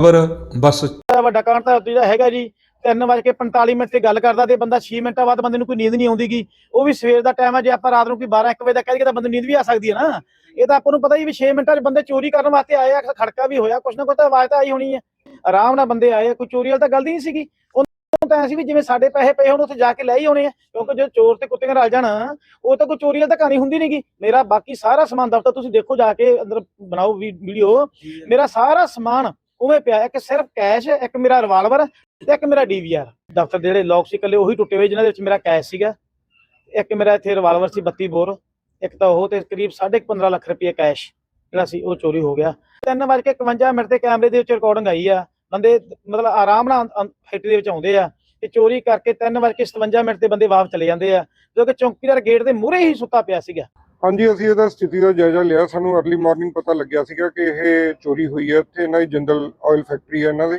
ਖਬਰ, ਬਸ। ਵੱਡਾ ਕਾਂਡ ਤਾਂ ਜਿਹੜਾ ਹੈਗਾ ਜੀ 3:45 ਮਿੰਟ ਤੇ ਗੱਲ ਕਰਦਾ ਤੇ ਬੰਦਾ 6 ਮਿੰਟਾਂ ਬਾਅਦ ਬੰਦੇ ਨੂੰ ਕੋਈ ਨੀਂਦ ਨਹੀਂ ਆਉਂਦੀਗੀ। ਉਹ ਵੀ ਸਵੇਰ ਦਾ ਟਾਈਮ ਹੈ ਜੇ ਆਪਾਂ ਰਾਤ ਨੂੰ ਕੋਈ 12 1 ਵਜੇ ਦਾ ਕਹਿ ਦਈਏ ਤਾਂ ਬੰਦੇ ਨੂੰ ਨੀਂਦ ਵੀ ਆ ਸਕਦੀ ਹੈ ਨਾ। ਇਹ ਤਾਂ ਆਪਾਂ ਨੂੰ ਪਤਾ ਹੀ ਵੀ 6 ਮਿੰਟਾਂ 'ਚ ਬੰਦੇ ਚੋਰੀ ਕਰਨ ਵਾਸਤੇ ਆਏ ਆ ਖੜਕਾ ਵੀ ਹੋਇਆ, ਕੁਛ ਨਾ ਕੁਛ ਤਾਂ ਆਵਾਜ਼ ਤਾਂ ਆਈ ਹੋਣੀ ਹੈ। ਆਰਾਮ ਨਾਲ ਬੰਦੇ ਆਏ ਕੋਈ ਚੋਰੀ ਵਾਲੀ ਤਾਂ ਗੱਲ ਹੀ ਨਹੀਂ ਸੀਗੀ। ਉਹਨੂੰ ਤਾਂ ਐਸੀ ਵੀ ਜਿਵੇਂ ਸਾਡੇ ਪੈਸੇ ਪਏ ਹੋਣ, ਉੱਥੇ ਜਾ ਕੇ ਲੈ ਹੀ ਆਉਣੇ ਆ, ਕਿਉਂਕਿ ਜੇ ਚੋਰ ਤੇ ਕੁੱਤੇ ਰਲ ਜਾਣ, ਉਹ ਤਾਂ ਕੋਈ ਚੋਰੀ ਵਾਲੀ ਤਾਂ ਕਹਾਣੀ ਹੁੰਦੀ ਨਹੀਂਗੀ ਮੇਰਾ ਬਾਕੀ ਸਾਰਾ ਸਮਾਨ ਦਫ਼ਤਰ ਤੁਸੀਂ ਦੇਖੋ ਜਾ ਕੇ ਅੰਦਰ ਬਣਾਓ ਵੀਡੀਓ। ਮੇਰਾ ਸਾਰਾ ਸਮਾਨ ਉਵੇਂ ਪਿਆ, ਇੱਕ ਸਿਰਫ ਕੈਸ਼ ਇੱਕ ਮੇਰਾ ਰਿਵਾਲਵਰ ਤੇ ਇੱਕ ਮੇਰਾ ਡੀਵੀਆਰ ਦਫ਼ਤਰ ਦੇ ਜਿਹੜੇ ਲੋਕ ਸੀ ਇਕੱਲੇ ਉਹੀ ਟੁੱਟੇ ਹੋਏ, ਜਿਨ੍ਹਾਂ ਦੇ ਵਿੱਚ ਮੇਰਾ ਕੈਸ਼ ਸੀਗਾ। ਇੱਕ ਮੇਰਾ ਇੱਥੇ ਰਿਵਾਲਵਰ ਸੀ 32 ਬੋਰ, ਇੱਕ ਤਾਂ ਉਹ ਤੇ ਕਰੀਬ 15.5 ਲੱਖ ਰੁਪਏ ਕੈਸ਼ ਜਿਹੜਾ ਸੀ, ਉਹ ਚੋਰੀ ਹੋ ਗਿਆ। 3:51 ਮਿੰਟ ਤੇ ਕੈਮਰੇ ਦੇ ਵਿੱਚ ਰਿਕਾਰਡਿੰਗ ਆਈ ਆ। ਬੰਦੇ ਮਤਲਬ ਆਰਾਮ ਨਾਲ ਫੈਕਟਰੀ ਦੇ ਵਿੱਚ ਆਉਂਦੇ ਆ ਤੇ ਚੋਰੀ ਕਰਕੇ 3:57 ਮਿੰਟ ਤੇ ਬੰਦੇ ਵਾਪਸ ਚਲੇ ਜਾਂਦੇ ਆ, ਜੋ ਕਿ ਚੌਂਕੀਦਾਰ ਗੇਟ ਦੇ ਮੂਹਰੇ ਹੀ ਸੁੱਤਾ ਪਿਆ ਸੀਗਾ। ਹਾਂਜੀ ਅਸੀਂ ਇਹਦਾ ਸਥਿਤੀ ਦਾ ਜਾਇਜ਼ਾ ਲਿਆ। ਸਾਨੂੰ ਅਰਲੀ ਮਾਰਨਿੰਗ ਪਤਾ ਲੱਗਿਆ ਸੀਗਾ ਕਿ ਇਹ ਚੋਰੀ ਹੋਈ ਹੈ। ਇੱਥੇ ਇਹਨਾਂ ਦੀ ਜਿੰਦਲ ਆਇਲ ਫੈਕਟਰੀ ਹੈ ਇਹਨਾਂ ਦੇ।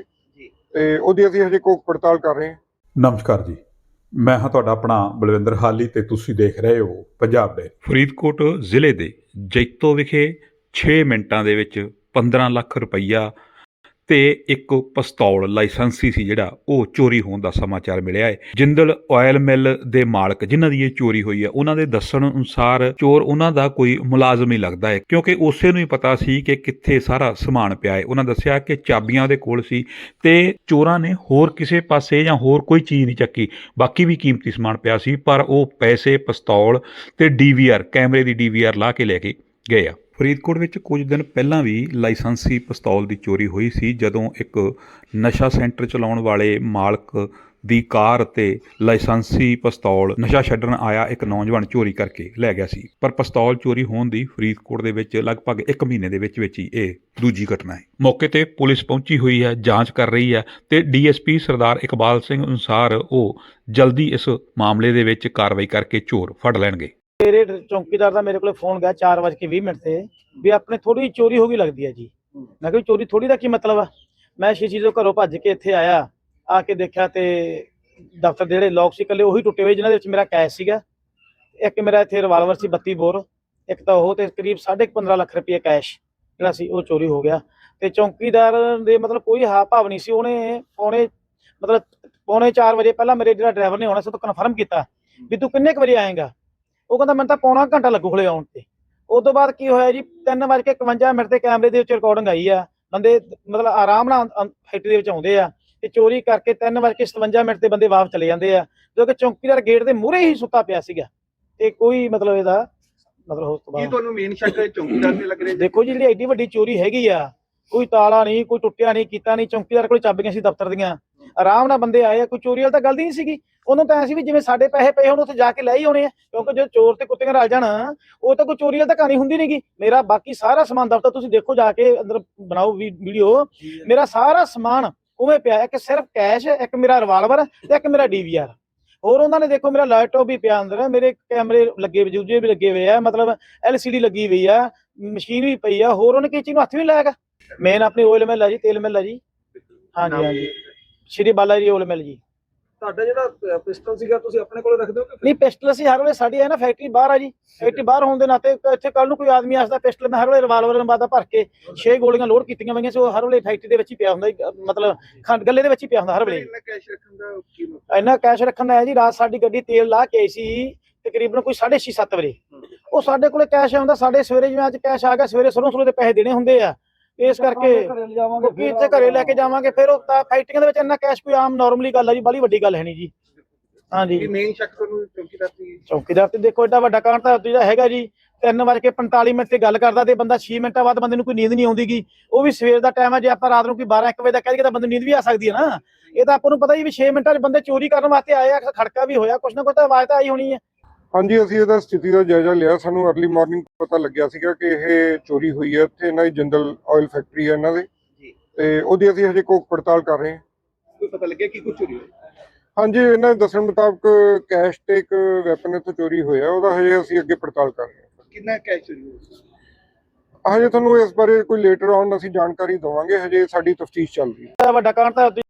ਤੇ ਉਹਦੀ ਅਸੀਂ ਹਜੇ ਕੋਕ ਪੜਤਾਲ ਕਰ ਰਹੇ ਹਾਂ। ਨਮਸਕਾਰ ਜੀ। ਮੈਂ ਹਾਂ ਤੁਹਾਡਾ ਆਪਣਾ ਬਲਵਿੰਦਰ ਹਾਲੀ ਤੇ ਤੁਸੀਂ ਦੇਖ ਰਹੇ ਹੋ ਪੰਜਾਬ ਦੇ ਫਰੀਦਕੋਟ ਜ਼ਿਲ੍ਹੇ ਦੇ ਜੈਤੋ ਵਿਖੇ 6 ਮਿੰਟਾਂ ਦੇ ਵਿੱਚ 15 ਲੱਖ ਰੁਪਈਆ ਤੇ ਇੱਕ ਪਿਸਤੌਲ, ਲਾਇਸੈਂਸੀ ਸੀ ਜਿਹੜਾ, ਉਹ ਚੋਰੀ ਹੋਣ ਦਾ ਸਮਾਚਾਰ ਮਿਲਿਆ ਹੈ। ਜਿੰਦਲ ਆਇਲ ਮਿੱਲ ਦੇ ਮਾਲਕ ਜਿਨ੍ਹਾਂ ਦੀ ਇਹ ਚੋਰੀ ਹੋਈ ਹੈ, ਉਹਨਾਂ ਦੇ ਦੱਸਣ ਅਨੁਸਾਰ ਚੋਰ ਉਹਨਾਂ ਦਾ ਕੋਈ ਮੁਲਾਜ਼ਮ ਹੀ ਲੱਗਦਾ ਹੈ, ਕਿਉਂਕਿ ਉਸੇ ਨੂੰ ਹੀ ਪਤਾ ਸੀ ਕਿ ਕਿੱਥੇ ਸਾਰਾ ਸਮਾਨ ਪਿਆ ਹੈ। ਉਹਨਾਂ ਦੱਸਿਆ ਕਿ ਚਾਬੀਆਂ ਉਹਦੇ ਕੋਲ ਸੀ ਤੇ ਚੋਰਾਂ ਨੇ ਹੋਰ ਕਿਸੇ ਪਾਸੇ ਜਾਂ ਹੋਰ ਕੋਈ ਚੀਜ਼ ਨਹੀਂ ਚੱਕੀ। ਬਾਕੀ ਵੀ ਕੀਮਤੀ ਸਮਾਨ ਪਿਆ ਸੀ, ਪਰ ਉਹ ਪੈਸੇ, ਪਿਸਤੌਲ ਤੇ ਡੀਵੀਆਰ ਕੈਮਰੇ ਦੀ ਡੀਵੀਆਰ ਲਾ ਕੇ ਲੈ ਕੇ ਗਏ ਆ। ਫਰੀਦਕੋਟ ਵਿੱਚ ਕੁਝ ਦਿਨ ਪਹਿਲਾਂ ਵੀ ਲਾਇਸੈਂਸੀ ਪਿਸਤੌਲ ਦੀ ਚੋਰੀ ਹੋਈ ਸੀ, ਜਦੋਂ ਇੱਕ ਨਸ਼ਾ ਸੈਂਟਰ ਚਲਾਉਣ ਵਾਲੇ ਮਾਲਕ ਦੀ ਕਾਰ ਅਤੇ ਲਾਇਸੈਂਸੀ ਪਿਸਤੌਲ, ਨਸ਼ਾ ਛੱਡਣ ਆਇਆ ਇੱਕ ਨੌਜਵਾਨ ਚੋਰੀ ਕਰਕੇ ਲੈ ਗਿਆ ਸੀ। ਪਰ ਪਿਸਤੌਲ ਚੋਰੀ ਹੋਣ ਦੀ ਫਰੀਦਕੋਟ ਦੇ ਵਿੱਚ ਲਗਭਗ 1 ਮਹੀਨੇ ਦੇ ਵਿੱਚ ਵਿੱਚ ਹੀ ਇਹ ਦੂਜੀ ਘਟਨਾ ਹੈ। ਮੌਕੇ ਤੇ ਪੁਲਿਸ ਪਹੁੰਚੀ ਹੋਈ ਹੈ, ਜਾਂਚ ਕਰ ਰਹੀ ਹੈ ਤੇ ਡੀਐਸਪੀ ਸਰਦਾਰ ਇਕਬਾਲ ਸਿੰਘ ਅਨੁਸਾਰ ਉਹ ਜਲਦੀ ਇਸ ਮਾਮਲੇ ਦੇ ਵਿੱਚ ਕਾਰਵਾਈ ਕਰਕੇ ਚੋਰ ਫੜ ਲੈਣਗੇ। ਮੇਰੇ ਚੌਂਕੀਦਾਰ ਦਾ ਮੇਰੇ ਕੋਲੇ ਫੋਨ ਗਿਆ 4:20 ਮਿੰਟ ਤੇ ਵੀ ਆਪਣੇ ਥੋੜੀ ਚੋਰੀ ਹੋ ਗਈ ਲੱਗਦੀ ਹੈ ਜੀ। ਮੈਂ ਕਿਹਾ ਚੋਰੀ ਥੋੜੀ ਦਾ ਕੀ ਮਤਲਬ ਆ? ਮੈਂ ਸ਼ੀਸ਼ੀ ਤੋਂ ਘਰੋਂ ਭੱਜ ਕੇ ਇੱਥੇ ਆਇਆ ਆ ਕੇ ਦੇਖਿਆ ਤੇ ਦਫ਼ਤਰ ਦੇ ਜਿਹੜੇ ਲੋਕ ਸੀ ਇਕੱਲੇ ਉਹੀ ਟੁੱਟੇ ਹੋਏ ਜਿਨ੍ਹਾਂ ਦੇ ਵਿੱਚ ਮੇਰਾ ਕੈਸ਼ ਸੀਗਾ। ਇੱਕ ਮੇਰਾ ਇੱਥੇ ਰਿਵਾਲਵਰ ਸੀ 32 ਬੋਰ ਇੱਕ ਤਾਂ ਉਹ ਤੇ ਕਰੀਬ 15.5 ਲੱਖ ਰੁਪਏ ਕੈਸ਼ ਜਿਹੜਾ ਸੀ ਉਹ ਚੋਰੀ ਹੋ ਗਿਆ। ਤੇ ਚੌਂਕੀਦਾਰ ਦੇ ਮਤਲਬ ਕੋਈ ਹਾਵ ਭਾਵ ਨਹੀਂ ਸੀ ਉਹਨੇ ਪੌਣੇ ਮਤਲਬ ਪੌਣੇ 4 ਵਜੇ ਪਹਿਲਾਂ ਮੇਰੇ ਜਿਹੜਾ ਡਰਾਈਵਰ ਨੇ ਆਉਣਾ ਸੀ ਤੋਂ ਕਨਫਰਮ ਕੀਤਾ ਵੀ ਤੂੰ ਕਿੰਨੇ ਕੁ ਵਜੇ ਆਏਗਾ? ਉਹ ਕਹਿੰਦਾ ਮੈਨੂੰ ਤਾਂ ਪੌਣਾ ਘੰਟਾ ਲੱਗੂ ਹਲੇ ਆਉਣ ਤੇ। ਉਸ ਤੋਂ ਬਾਅਦ ਕੀ ਹੋਇਆ ਜੀ 3:51 ਮਿੰਟ ਤੇ ਕੈਮਰੇ ਦੇ ਵਿੱਚ ਰਿਕਾਰਡਿੰਗ ਆਈ ਆ। ਬੰਦੇ ਮਤਲਬ ਆਰਾਮ ਨਾਲ ਫੈਕਟਰੀ ਦੇ ਵਿੱਚ ਆਉਂਦੇ ਆ ਤੇ ਚੋਰੀ ਕਰਕੇ 3:57 ਮਿੰਟ ਤੇ ਬੰਦੇ ਵਾਪਸ ਚਲੇ ਜਾਂਦੇ ਆ ਜੋ ਕਿ ਚੌਂਕੀਦਾਰ ਗੇਟ ਦੇ ਮੂਹਰੇ ਹੀ ਸੁੱਤਾ ਪਿਆ ਸੀਗਾ। ਤੇ ਕੋਈ ਮਤਲਬ ਇਹਦਾ ਮਤਲਬ ਉਸ ਤੋਂ ਬਾਅਦ ਤੁਹਾਨੂੰ ਮੇਨ ਸ਼ੱਕ ਚੌਂਕੀਦਾਰ ਤੇ ਲੱਗ ਰਿਹਾ ਦੇਖੋ ਜੀ ਜਿਹੜੀ ਐਡੀ ਵੱਡੀ ਚੋਰੀ ਹੈਗੀ ਆ ਕੋਈ ਤਾਲਾ ਨਹੀਂ ਕੋਈ ਟੁੱਟਿਆ ਨਹੀਂ ਕੀਤਾ ਨਹੀਂ ਚੌਂਕੀਦਾਰ ਕੋਲ ਚਾਬੀਆਂ ਸੀ ਦਫ਼ਤਰ ਦੀਆਂ। ਆਰਾਮ ਨਾਲ ਬੰਦੇ ਆਏ ਆ ਕੋਈ ਚੋਰੀ ਵਾਲੀ ਤਾਂ ਗੱਲ ਨਹੀਂ ਸੀਗੀ। ਉਹਨੂੰ ਤਾਂ ਐਸੀ ਵੀ ਜਿਵੇਂ ਸਾਡੇ ਪੈਸੇ ਪਏ ਹੋਣ ਉੱਥੇ ਜਾ ਕੇ ਲੈ ਹੀ ਆਉਣੇ ਆ। ਕਿਉਂਕਿ ਜੇ ਚੋਰ ਤੇ ਕੁੱਤਿਆਂ ਰਲ ਜਾਣ ਉਹ ਤਾਂ ਕੋਈ ਚੋਰੀ ਵਾਲੀ ਤਾਂ ਕਹਾਣੀ ਹੁੰਦੀ ਨਹੀਂਗੀ ਮੇਰਾ ਬਾਕੀ ਸਾਰਾ ਸਮਾਨ ਦਫ਼ਤਰ ਤੁਸੀਂ ਦੇਖੋ ਜਾ ਕੇ ਅੰਦਰ ਬਣਾਓ ਵੀਡੀਓ। ਮੇਰਾ ਸਾਰਾ ਸਮਾਨ ਉਵੇਂ ਪਿਆ ਇੱਕ ਸਿਰਫ ਕੈਸ਼ ਇੱਕ ਮੇਰਾ ਰਿਵਾਲਵਰ ਤੇ ਇੱਕ ਮੇਰਾ ਡੀਵੀਆਰ ਹੋਰ ਉਹਨਾਂ ਨੇ ਦੇਖੋ ਮੇਰਾ ਲੈਪਟਾਪ ਵੀ ਪਿਆ ਅੰਦਰ ਮੇਰੇ ਕੈਮਰੇ ਲੱਗੇ ਹੋਏ ਜੂਜੇ ਵੀ ਲੱਗੇ ਹੋਏ ਆ ਮਤਲਬ ਐਲਸੀਡੀ ਲੱਗੀ ਹੋਈ ਆ ਮਸ਼ੀਨ ਵੀ ਪਈ ਆ ਹੋਰ ਉਹਨੇ ਕਿਸੇ ਚੀਜ਼ ਨੂੰ ਹੱਥ ਵੀ ਲਾਇਆਗਾ ਮੇਨ ਆਪਣੀ ਆਇਲ ਮਿਲ ਆ ਜੀ ਤੇਲ ਮਿਲ ਆ ਜੀ। ਹਾਂਜੀ ਹਾਂਜੀ। ਸ਼੍ਰੀ ਬਾਲਾ ਜੀ ਆਇਲ ਮਿਲ ਜੀ। ਤੁਹਾਡਾ ਜਿਹੜਾ ਪਿਸਟਲ ਸੀਗਾ ਤੁਸੀਂ ਆਪਣੇ ਕੋਲ ਰੱਖਦੇ ਹੋ ਕਿ ਨਹੀਂ ਪਿਸਟਲ ਅਸੀਂ ਹਰ ਵੇਲੇ ਸਾਡੀ ਹੈ ਨਾ ਫੈਕਟਰੀ ਬਾਹਰ ਆ ਜੀ। ਫੈਕਟਰੀ ਬਾਹਰ ਹੋਣ ਦੇ ਨਾਤੇ ਇੱਥੇ ਕੱਲ ਨੂੰ ਕੋਈ ਆਦਮੀ ਆਸਦਾ ਪਿਸਟਲ ਮੈਂ ਹਰ ਵੇਲੇ ਰਿਵਾਲਵਰ ਨੰਬਾਦਾ ਭਰ ਕੇ 6 ਗੋਲੀਆਂ ਲੋਡ ਕੀਤੀਆਂ ਹੋਈਆਂ ਸੀ ਉਹ ਹਰ ਵੇਲੇ ਫੈਕਟਰੀ ਦੇ ਵਿੱਚ ਹੀ ਪਿਆ ਹੁੰਦਾ ਮਤਲਬ ਖੰਡ ਗੱਲੇ ਦੇ ਵਿੱਚ ਹੀ ਪਿਆ ਹੁੰਦਾ ਹਰ ਵੇਲੇ। ਇੰਨਾ ਕੈਸ਼ ਰੱਖਣ ਦਾ ਕੀ ਮਤਲਬ? ਇੰਨਾ ਕੈਸ਼ ਰੱਖਣ ਦਾ ਹੈ ਜੀ ਰਾਤ ਸਾਡੀ ਗੱਡੀ ਤੇਲ ਲਾ ਕੇ ਆਈ ਸੀ ਤਕਰੀਬਨ ਕੋਈ 6:30 7 ਵਜੇ। ਉਹ ਸਾਡੇ ਕੋਲੇ ਕੈਸ਼ ਆਉਂਦਾ ਸਾਡੇ ਸਵੇਰੇ ਜਿਵੇਂ ਅੱਜ ਕੈਸ਼ ਆ ਗਿਆ ਸਵੇਰੇ ਸਰੋਂ ਸਰੋਂ ਦੇ ਪੈਸੇ ਦੇਣੇ ਹੁੰਦੇ ਆ। ਇਸ ਕਰਕੇ ਕਿਉਂਕਿ ਇੱਥੇ ਘਰੇ ਲੈ ਕੇ ਜਾਵਾਂਗੇ ਫਿਰ ਉਹ ਤਾਂ ਫੈਕਟਰੀਆਂ ਦੇ ਵਿੱਚ ਇੰਨਾ ਕੈਸ਼ ਕੋਈ ਆਮ ਨਾਰਮਲੀ ਗੱਲ ਆ ਜੀ ਬੜੀ ਵੱਡੀ ਗੱਲ ਹੈ ਨਹੀਂ ਜੀ। ਹਾਂਜੀ। ਕੀ ਮੇਨ ਸ਼ੱਕ ਤੁਹਾਨੂੰ ਚੌਂਕੀਦਾਰ ਦੀ ਚੌਕੀਦਾਰ ਤੇ ਦੇਖੋ ਏਡਾ ਵੱਡਾ ਕਾਂਡ ਤਾਂ ਜਿਹੜਾ ਹੈਗਾ ਜੀ 3:45 ਮਿੰਟ ਤੇ ਗੱਲ ਕਰਦਾ ਤੇ ਬੰਦਾ 6 ਮਿੰਟਾਂ ਬਾਅਦ ਬੰਦੇ ਨੂੰ ਕੋਈ ਨੀਂਦ ਨਹੀਂ ਆਉਂਦੀਗੀ ਉਹ ਵੀ ਸਵੇਰ ਦਾ ਟਾਈਮ ਹੈ ਜੇ ਆਪਾਂ ਰਾਤ ਨੂੰ ਕੋਈ 12 1 ਵਜੇ ਦਾ ਕਹਿ ਦਈਏ ਤਾਂ ਬੰਦੇ ਨੂੰ ਨੀਂਦ ਵੀ ਆ ਸਕਦੀ ਹੈ ਨਾ। ਇਹ ਤਾਂ ਆਪਾਂ ਨੂੰ ਪਤਾ ਹੀ ਵੀ 6 ਮਿੰਟਾਂ 'ਚ ਬੰਦੇ ਚੋਰੀ ਕਰਨ ਵਾਸਤੇ ਆਏ ਆ ਖੜਕਾ ਵੀ ਹੋਇਆ ਕੁਛ ਨਾ ਕੁਛ ਤਾਂ ਆਵਾਜ਼ ਤਾਂ ਆਈ ਹੋਣੀ ਹੈ। ਹਾਂਜੀ ਅਸੀਂ ਇਹਦਾ ਸਥਿਤੀ ਦਾ ਜਾਇਜ਼ਾ ਲਿਆ। ਸਾਨੂੰ ਅਰਲੀ ਮਾਰਨਿੰਗ ਪਤਾ ਲੱਗਿਆ ਸੀਗਾ ਕਿ ਇਹ ਚੋਰੀ ਹੋਈ ਹੈ। ਇੱਥੇ ਇਹਨਾਂ ਦੀ ਜਿੰਦਲ ਆਇਲ ਫੈਕਟਰੀ ਹੈ ਇਹਨਾਂ ਦੇ। ਜੀ। ਤੇ ਉਹਦੀ ਅਸੀਂ ਹਜੇ ਕੋਕ ਪੜਤਾਲ ਕਰ ਰਹੇ ਹਾਂ। ਕੋਈ ਪਤਾ ਲੱਗਿਆ ਕਿ ਕੁਝ ਚੋਰੀ ਹੋਈ? ਹਾਂਜੀ ਇਹਨਾਂ ਦੇ ਦੱਸਣ ਮੁਤਾਬਕ ਕੈਸ਼ ਤੇ ਇੱਕ ਵੈਪਨ ਇੱਥੋਂ ਚੋਰੀ ਹੋਇਆ। ਉਹਦਾ ਹਜੇ ਅਸੀਂ ਅੱਗੇ ਪੜਤਾਲ ਕਰ ਰਹੇ ਕਿੰਨਾ ਕੈਸ਼ ਚੋਰੀ ਹੋਇਆ? ਹਜੇ ਤੁਹਾਨੂੰ ਇਸ ਬਾਰੇ ਕੋਈ ਲੇਟਰ ਆਨ ਅਸੀਂ ਜਾਣਕਾਰੀ ਦਵਾਂਗੇ। ਹਜੇ ਸਾਡੀ ਤਫਤੀਸ਼ ਚੱਲ ਰਹੀ ਹੈ। ਵੱਡਾ ਕਾਂਡ ਤਾਂ